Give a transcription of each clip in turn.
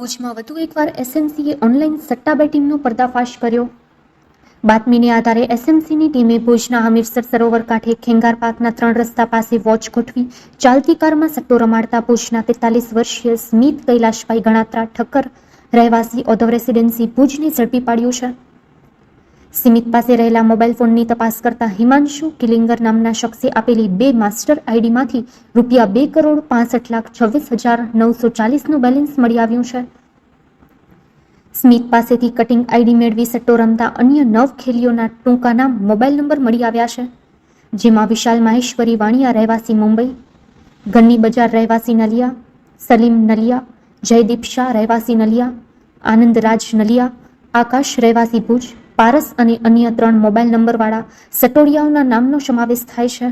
ભુજમાં વધુ એકવાર એસએમસીએ ઓનલાઈન સટ્ટા બેટિંગનો પર્દાફાશ કર્યો. બાતમીને આધારે એસએમસીની ટીમે ભુજના હમીરસર સરોવર કાંઠે ખેંગાર પાર્કના ત્રણ રસ્તા પાસે વોચ ગોઠવી ચાલતી કારમાં સટ્ટો રમાડતા ભુજના તેતાલીસ વર્ષીય સ્મિત કૈલાશભાઈ ગણાત્રા ઠક્કર રહેવાસી ઓધવ રેસિડેન્સી ભુજને ઝડપી પાડ્યું છે. સિમિત પાસે રહેલા મોબાઈલ ફોનની તપાસ કરતા હિમાંશુ કિલિંગર નામના શખ્સે આપેલી બે માસ્ટર આઈડીમાંથી રૂપિયા બે કરોડ પાસઠ લાખ છવ્વીસ હજાર નવસો ચાલીસનું બેલેન્સ મળી આવ્યું છે. સ્મિત પાસેથી કટિંગ આઈડી મેળવી સટ્ટો રમતા અન્ય નવ ખેલીઓના ટૂંકા નામ મોબાઈલ નંબર મળી આવ્યા છે. જેમાં વિશાલ માહેશ્વરી વાણિયા રહેવાસી મુંબઈ, ગન્ની બજાર રહેવાસી નલિયા, સલીમ નલિયા, જયદીપ શાહ રહેવાસી નલિયા આનંદ રાજ નલિયા, આકાશ રહેવાસી ભુજ પારસ અને અન્ય ત્રણ મોબાઈલ નંબરવાળા સટોડિયાઓના નામનો સમાવેશ થાય છે.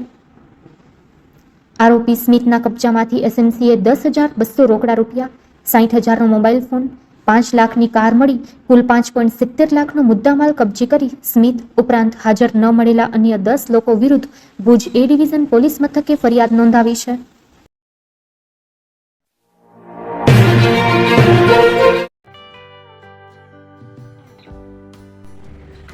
આરોપી સ્મિતના કબજામાંથી એસએમસીએ દસ હજાર બસો રોકડા રૂપિયા સાઠ હજારનો મોબાઈલ ફોન, પાંચ લાખની કાર મળી, કુલ પાંચ પોઈન્ટ સિત્તેર લાખનો મુદ્દામાલ કબજે કરી સ્મિત ઉપરાંત હાજર ન મળેલા અન્ય દસ લોકો વિરુદ્ધ ભુજ એ ડિવિઝન પોલીસ મથકે ફરિયાદ નોંધાવી છે.